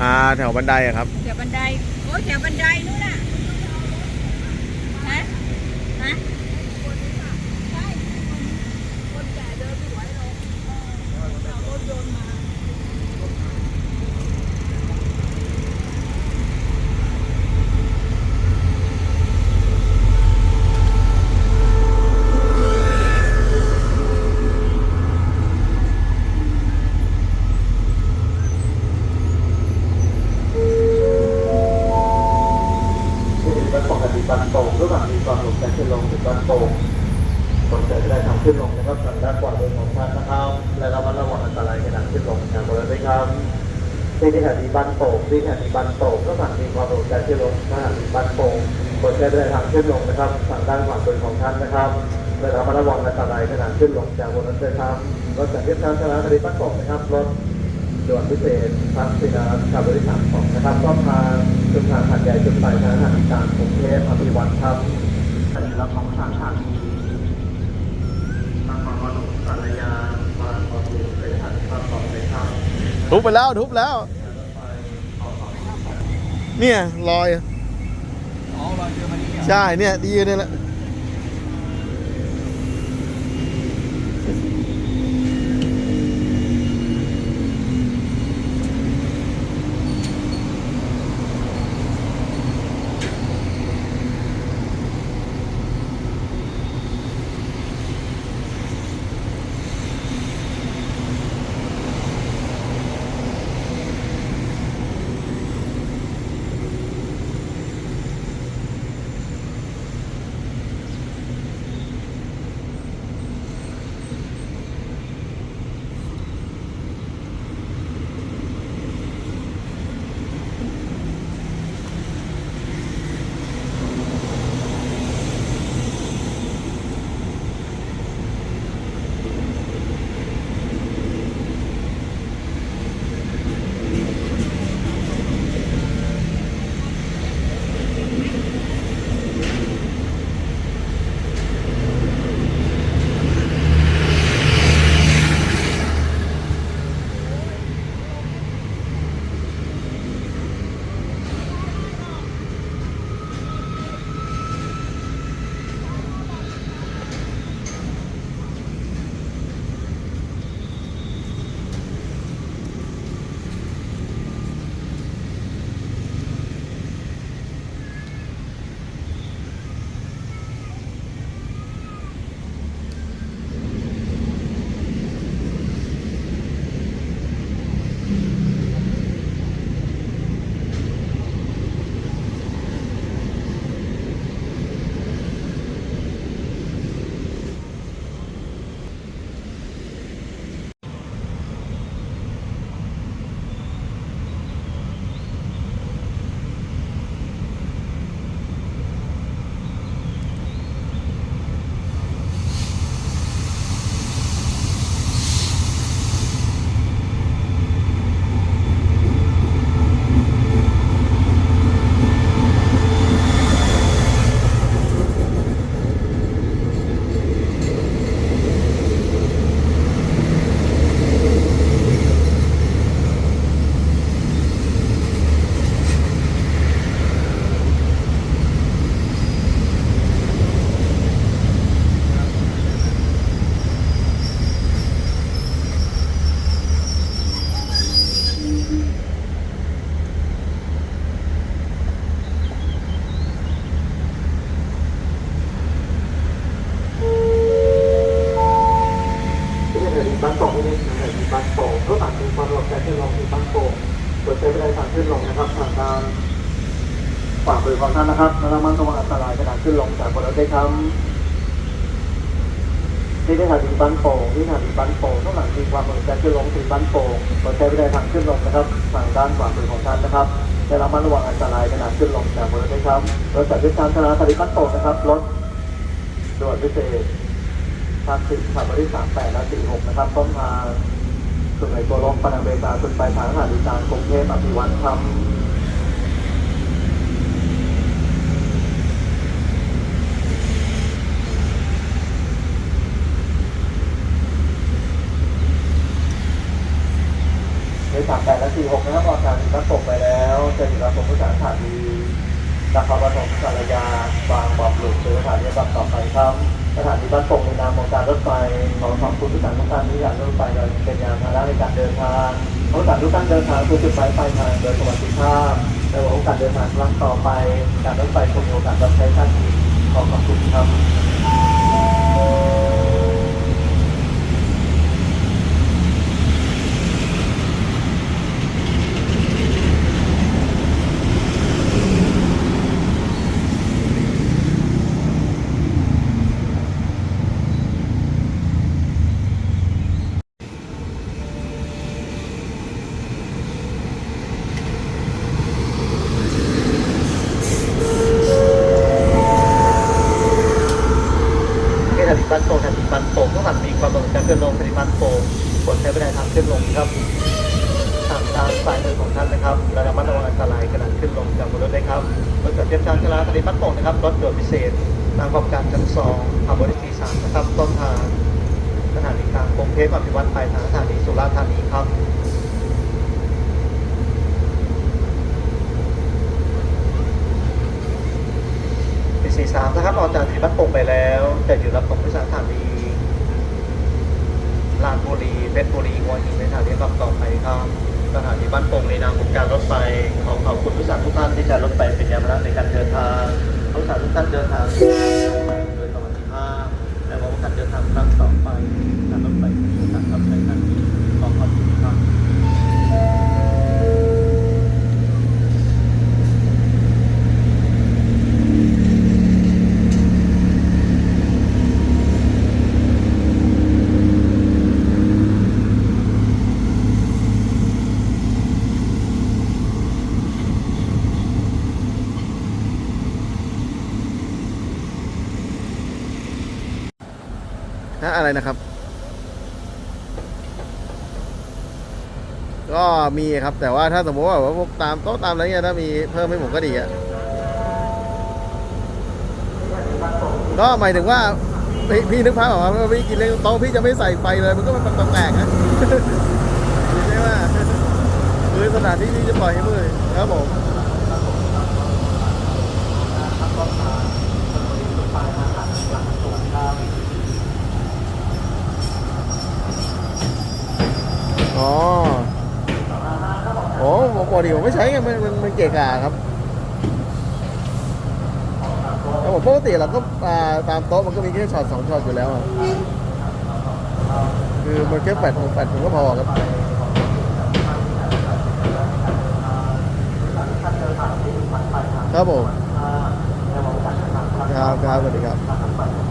อ่าแถวบันไดอะครับ แถวบันไดโอ้ยแถวบันไดนู่นน่ะฮะฮะที่ งระหว่งมีความหลบการขึ้นลงขณะมีบันโป่งสนใจจะได้ทำขึ้นลงนะครับทางด้านขวามือของท่านนะครับและระมัดระวังอันตรายขณะขึ้นลงจากบนริเวณครับรถจากเที่ทางสถานีบันโป่งนะครับรถด่วนพิเศษทางสินาขับบริษัทของนะครับต้นทาจุดทางหัดใหญ่จุดปลายทางหัดการกรุงเทพอภิวัตครับอันนี้รับของทางทางทางความระดมสารยามาขอบคุณบริษัทครับขอบคุณครับทุบไปแล้วทุบแล้ว เนี่ยรอยอ๋อเราเจอมานี่เหรอใช่เนี่ยที่ยืนเนี่ยแหละ ที่ได้ทางดีบ้านโป่งที่ทางดีบ้านโป่งข้างหลังมีความเหมือนกันคือลงถึงบ้านโป่งสนใจไม่ได้ทางขึ้นลงนะครับทางด้านขวามือของท่านนะครับได้รับระวังอันตรายขณะขึ้นลงจากบริเวณครับรถจากทิศทางชนางดีบ้านโป่งนะครับรถด่วนพิเศษทางสิบขับมาที่สามแปดและสี่หกนะครับต้นทางสุดในตัวลงปานังเบซาขึ้นไปทางหาดอีสานกรุงเทพอภิวัตครับ ใน สามแปดและสี่หกนะครับออกจากบ้านโป่งไปแล้วจะอยู่รับชมผู้สารสถานีนครปฐมสารยาบางบ่อปลูกหรือสถานีบัสต่อไปครับสถานีบ้านโป่งในนามของการรถไฟขอขอบคุณผู้สารทุกท่า นี่อยากรถไฟเราเป็นยานพาหนะในการเดินทางผู้สารทุการเดินทางคือจุดหมายปลายทางโดยสวัสดิภาพในโอกาสเดินทางครั้งต่อไปการรถไฟคงมีโอกาสรับใช้ท่านอีกขอขอบคุณครับ ที่สถานีบ้านโป่งสถานีบ้านโป่งทุกสถานีความเร็วการเคลื่อนลงสถานีบ้านโป่งกดใช้บันไดทางขึ้นลงครับทางด้านซ้ายมือของท่านนะครับและระมัดระวังอันตรายขณะขึ้นลงจากบนรถด้วยครับรถเกิดเทียบชานชลาสถานีบ้านโป่งนะครับรถด่วนพิเศษทางความการชั้นสองขับบริษัทสามนะครับต้นทางสถานีกลางกรุงเทพอภิวัตรปลายทางสถานีสุราษฎร์ธานีครับปีสี่สามนะครับออกจากที่บ้านโป่งไปแล้ว แต่อยู่รับของผู้สถานีลาดบุรีเพชรบุรีหัวหินในสถานีรับต่อไปครับ สถานีบ้านโป่งในนามของการรถไฟขอขอบคุณผู้สานทุกท่านที่ใช้รถไฟเป็นยามพาหนะในการเดินทางผู้สานทุกท่านเดินทางโดยสวัสดิภาพและหวังว่าการเดินทางครั้งต่อไปการรถไฟจะมีโอกาสรับใช้ท่านอีกขอขอบคุณครับ ฮะ อะไรนะครับ ก็มีครับ แต่ว่าถ้าสมมติว่าพวกตามโต๊ะตามอะไรเงี้ยถ้ามีเพิ่มให้ผมก็ดีอะก็หมายถึงว่าพี่พี่นึกภาพออกมาว่าพี่กินเล่นโต๊ะพี่จะไม่ใส่ไฟเลยมันก็มันแปลกๆนะใช่ไหมคือสถานที่ที่จะปล่อยให้มืดครับผม อ๋อโอ้ป กติผมไม่ใช้ไงมันมันมันเกะกะครับแล้วผมปกติเราก็อ่าตามโต๊ะมันก็มีแค่ช็อตสองช็อตอยู่แล้วอะคือมันแค่แฟดของแฟดผมก็พอครับครับผมครับครับสวัสดีครับ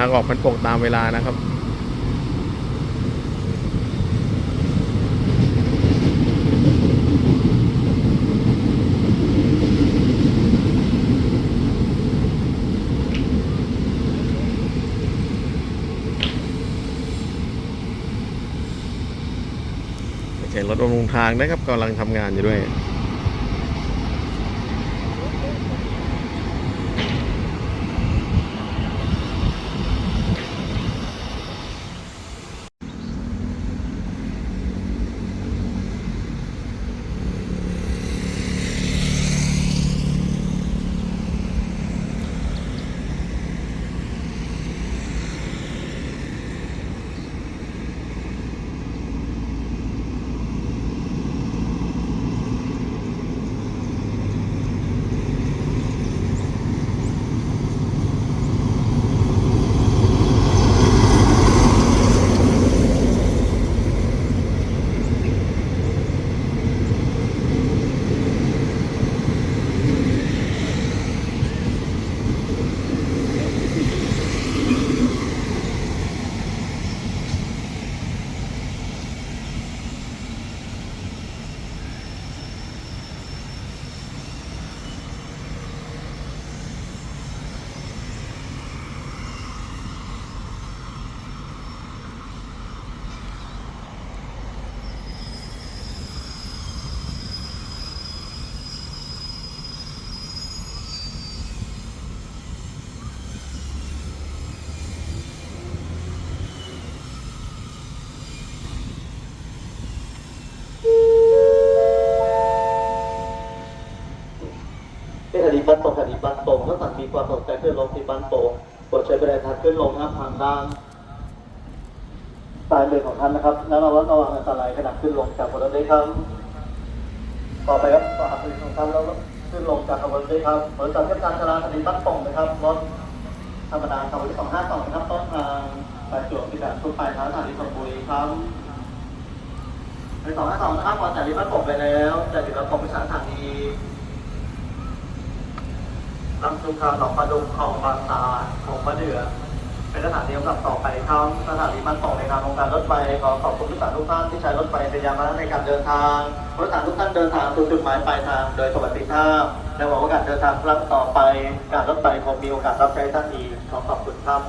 างออกพันป่งตามเวลานะครับไม่ใช่รถบำรุงทางนะครับกำลังทำงานอยู่ด้วย ที่คดีบ้านโป่งคดีบ้านโป่งก็สั่งมีความสนใจ ขึ้นลงที่บ้านโป่งโปรดใช้บริการทางขึ้นลงนะครับทางด้านซ้ายมือของท่านนะครับแล้วระวังระวังอันตรายขณะขึ้นลงจากบนรถด้วยครับ ต่อไปครับต่อหาพื้นของท่านแล้วขึ้นลงจากขบวนด้วยครับบริษัทเทศการจราคดีบ้านโป่งนะครับรถธรรมดาขบวนที่สองห้าสองนะครับต้นทางปรจวบที่แบบทุกปลายทางสถานีชลบุรีครับในสองห้าสองนะครับพอจากริบ้านโป่งไปแล้วจะถึงกระพงวิสาสถานี ลำสุขาหนองปลาดุกของบางตาของมะเดือเป็นสถานีลำดับต่อไปครับสถานีบ้านโป่งในนามองค์การรถไฟขอขอบคุณทุกท่านทุกท่านที่ใช้รถไฟเป็นยานพาหนะในการเดินทางรถทางทุกท่านเดินทางสู่จุดหมายปลายทางโดยสวัสดิภาพและหวังว่าการเดินทางครั้งต่อไป การรถไฟคงมีโอกาสรับใช้ท่านอีกขอขอบคุณครับ